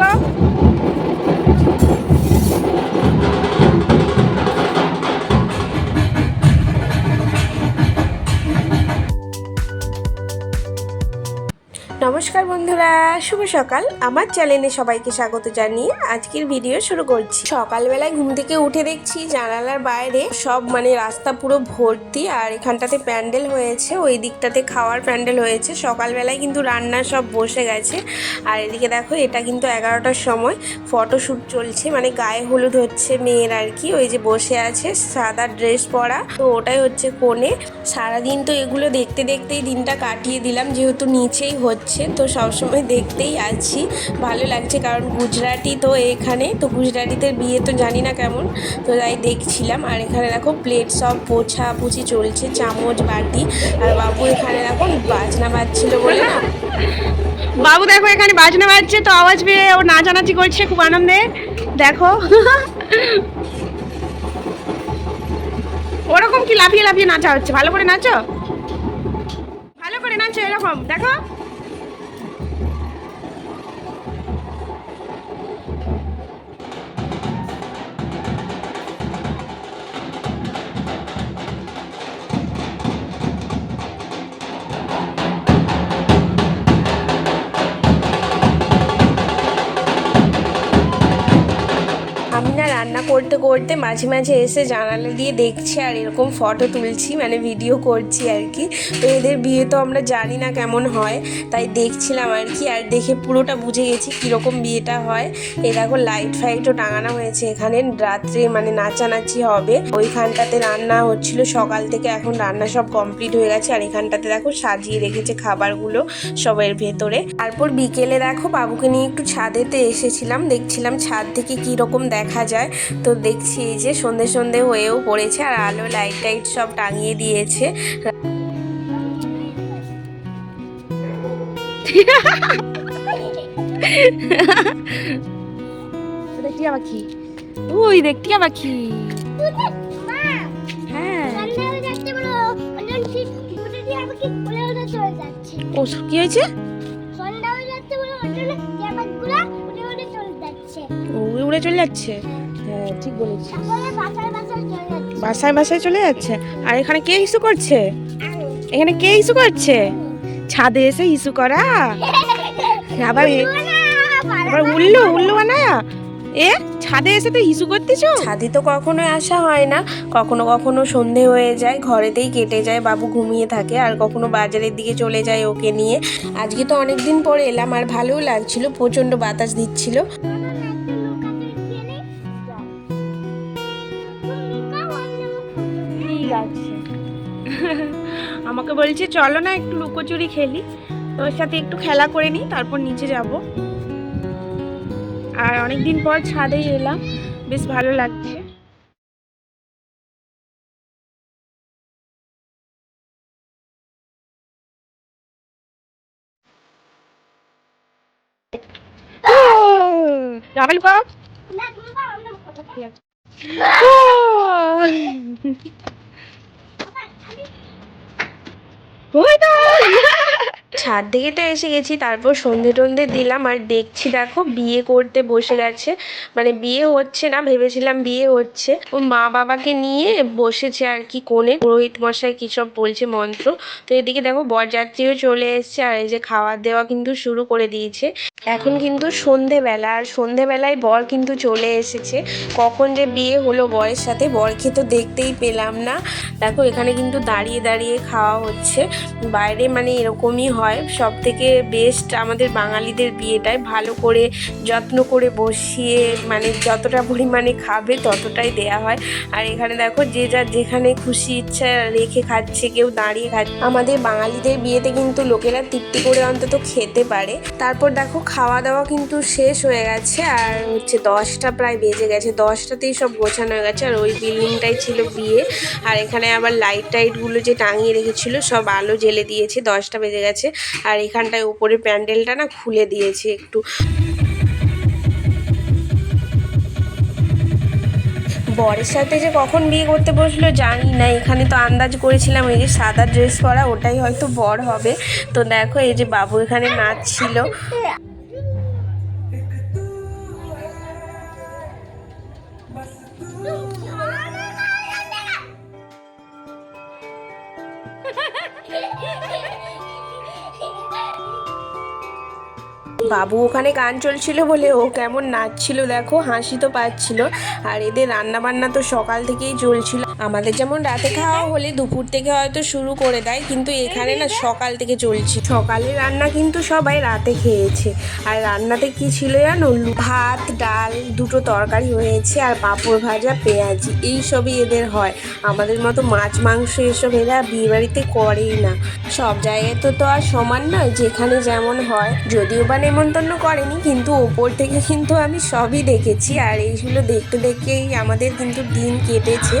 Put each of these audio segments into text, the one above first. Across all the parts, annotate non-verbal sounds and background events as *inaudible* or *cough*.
চালু করো। নমস্কার বন্ধুরা, শুভ সকাল। আমার চ্যানেলে সবাইকে স্বাগত জানিয়ে আজকের ভিডিও শুরু করছি। সকালবেলায় ঘুম থেকে উঠে দেখছি জানালার বাইরে সব মানে রাস্তা পুরো ভর্তি আর এখানটাতে প্যান্ডেল হয়েছে, ওই দিকটাতে খাওয়ার প্যান্ডেল হয়েছে। সকালবেলায় কিন্তু রান্না সব বসে গেছে। আর এদিকে দেখো, এটা কিন্তু এগারোটার সময়। ফটোশ্যুট চলছে মানে গায়ে হলুদ হচ্ছে মেয়ের আর কি। ওই যে বসে আছে, সাদা ড্রেস পরা। তো ওটাই হচ্ছে কোণে। সারাদিন তো এগুলো দেখতে দেখতেই দিনটা কাটিয়ে দিলাম, যেহেতু নিচেই হচ্ছে। তো সবসময় দেখতেই আছি। ভালো লাগছে কারণ গুজরাটি তো এখানে, তো গুজরাটিদের বিয়ে তো জানি না কেমন, তো তাই দেখছিলাম। আর এখানে দেখো প্লেট সব পোছা পুছি চলছে, চামচ, বাটি। আর বাবু এখানে দেখো বাজনা বাজছিল বলে না? বাবু দেখো এখানে বাজনা বাজছে, তো আওয়াজ পেয়ে ও নাচানাচি করছে খুব আনন্দে। দেখো। ওরকম কি লাফিয়ে লাফিয়ে নাচা হচ্ছে? ভালো করে নাচো। ভালো করে নাচো এরকম, দেখো। করতে করতে মাঝে মাঝে এসে জানালা দিয়ে দেখছি আর এরকম ফটো তুলছি মানে ভিডিও করছি আর কি। তো এদের বিয়ে তো আমরা জানি না কেমন হয়, তাই দেখছিলাম আর কি। আর দেখে পুরোটা বুঝে গেছি কীরকম বিয়েটা হয়। এ দেখো লাইট ফাইটও টাঙানো হয়েছে এখানে, রাত্রে মানে নাচানাচি হবে। ওইখানটাতে রান্না হচ্ছিল সকাল থেকে, এখন রান্না সব কমপ্লিট হয়ে গেছে। আর এখানটাতে দেখো সাজিয়ে রেখেছে খাবারগুলো সবের ভেতরে। তারপর বিকেলে দেখো বাবুকে নিয়ে একটু ছাদেতে এসেছিলাম, দেখছিলাম ছাদ থেকে কীরকম দেখা যায়। তো দেখছি যে সন্ধে সন্ধে হয়েও পড়েছে আর আলো লাইট টাইট সব টাঙিয়ে দিয়েছে। ওই দেখটি আবার কি হ্যাঁ। ও কি হয়েছে? ও উড়ে চলে যাচ্ছে? ঠিক বলেছি বাসায় বাসায় চলে যাচ্ছে। আর এখানে কে ইস্যু করছে? এখানে কে ইস্যু করছে? ছাদে এসে ইস্যু করা? আবার আবার উল্লু উল্লু বানায়া এ ছাদে এসে তো হিসু করতেছো? ছাদে তো কখনোই আসা হয় না। কখনো কখনো সন্ধে হয়ে যায় ঘরেতেই কেটে যায় বাবু ঘুমিয়ে থাকে আর কখনো বাজারের দিকে চলে যায় ওকে নিয়ে। আজকে তো অনেক দিন পরে এলাম আর ভালোও লাগছিল প্রচণ্ড বাতাস দিচ্ছিল। আছে আমাকে বলছে চলো না একটু লুকোচুরি খেলি। তোর সাথে একটু খেলা করে নিই তারপর নিচে যাব। আর অনেকদিন পর ছাদে এলাম। বেশ ভালো লাগছে। লুকাও ঠিক আছে ওই তো *laughs* ছাদ দিকে তো এসে গেছি, তারপর সন্ধে টন্ধে দিলাম আর দেখছি দেখো বিয়ে করতে বসে গেছে। মানে বিয়ে হচ্ছে না, ভেবেছিলাম বিয়ে হচ্ছে। ও মা বাবাকে নিয়ে বসেছে আর কি কোণে। পুরোহিত মশাই কী সব বলছে মন্ত্র। তো এদিকে দেখো বরযাত্রীও চলে এসছে আর এই যে খাওয়া দেওয়া কিন্তু শুরু করে দিয়েছে। এখন কিন্তু সন্ধেবেলা, আর সন্ধেবেলায় বর কিন্তু চলে এসেছে। কখন যে বিয়ে হলো বরের সাথে, বরকে তো দেখতেই পেলাম না। দেখো, এখানে কিন্তু দাঁড়িয়ে দাঁড়িয়ে খাওয়া হচ্ছে। বাইরে মানে এরকমই হয়। সব থেকে বেস্ট আমাদের বাঙালিদের বিয়েটায় ভালো করে যত্ন করে বসিয়ে মানে যতটা পরিমাণে খাবে ততটাই দেয়া হয়। আর এখানে দেখো, যে যার যেখানে খুশি ইচ্ছা রেখে খাচ্ছে, কেউ দাঁড়িয়ে খাচ্ছে। আমাদের বাঙালিদের বিয়েতে কিন্তু লোকেরা তৃপ্তি করে অন্তত খেতে পারে। তারপর দেখো খাওয়া দাওয়া কিন্তু শেষ হয়ে গেছে আর হচ্ছে দশটা প্রায় বেজে গেছে। দশটাতেই সব গোছানো হয়ে গেছে আর ওই বিল্ডিংটাই ছিল বিয়ে। আর এখানে আবার লাইট টাইটগুলো যে টাঙিয়ে রেখেছিল সব আলো জ্বেলে দিয়েছে, দশটা বেজে গেছে। আর এখানটায় উপরে প্যান্ডেলটা না খুলে দিয়েছে একটু। বরের সাথে যে কখন বিয়ে করতে বসল জানি না। এখানে তো আন্দাজ করেছিলাম এই যে সাদা ড্রেস পরা, ওটাই হয়তো বর হবে। তো দেখো এই যে বাবু এখানে নাচছিল। বাবু ওখানে গান চলছিল বলে ও কেমন নাচছিল দেখো, হাসি তো পাচ্ছিল। আর এদের রান্না বান্না তো সকাল থেকেই চলছিল। আমাদের যেমন রাতে খাওয়া হলে দুপুর থেকে হয়তো শুরু করে দেয়, কিন্তু এখানে না সকাল থেকে চলছে। সকালে রান্না কিন্তু সবাই রাতে খেয়েছে। আর রান্নাতে কি ছিল জানো? ভাত, ডাল, দুটো তরকারি হয়েছে আর পাঁপড় ভাজা, পেঁয়াজি, এই সবই এদের হয়। আমাদের মতো মাছ, মাংস এসব এরা বিয়ে বাড়িতে করেই না। সব জায়গায় তো তো আর সমান নয় যেখানে যেমন হয়। যদিও বা নেমন্তন্ন করেনি, কিন্তু ওপর থেকে কিন্তু আমি সবই দেখেছি। আর এইগুলো দেখতে দেখতেই আমাদের কিন্তু দিন কেটেছে।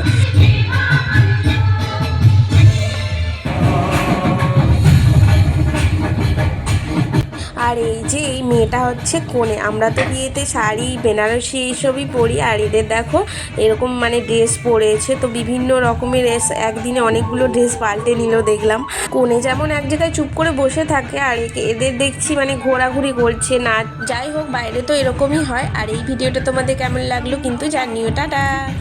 আর এই যে এই মেয়েটা হচ্ছে কোণে আমরা তো বিয়েতে শাড়ি, বেনারসি এইসবই পরি, আর এদের দেখো এরকম মানে ড্রেস পরেছে। তো বিভিন্ন রকমের একদিনে অনেকগুলো ড্রেস পাল্টে নিল দেখলাম। কোণে যেমন এক জায়গায় চুপ করে বসে থাকে, আর এদের দেখছি মানে ঘোরাঘুরি করছে না, যাই হোক বাইরে তো এরকমই হয়। আর এই ভিডিওটা তোমাদের কেমন লাগল কিন্তু জানিও, টাটা!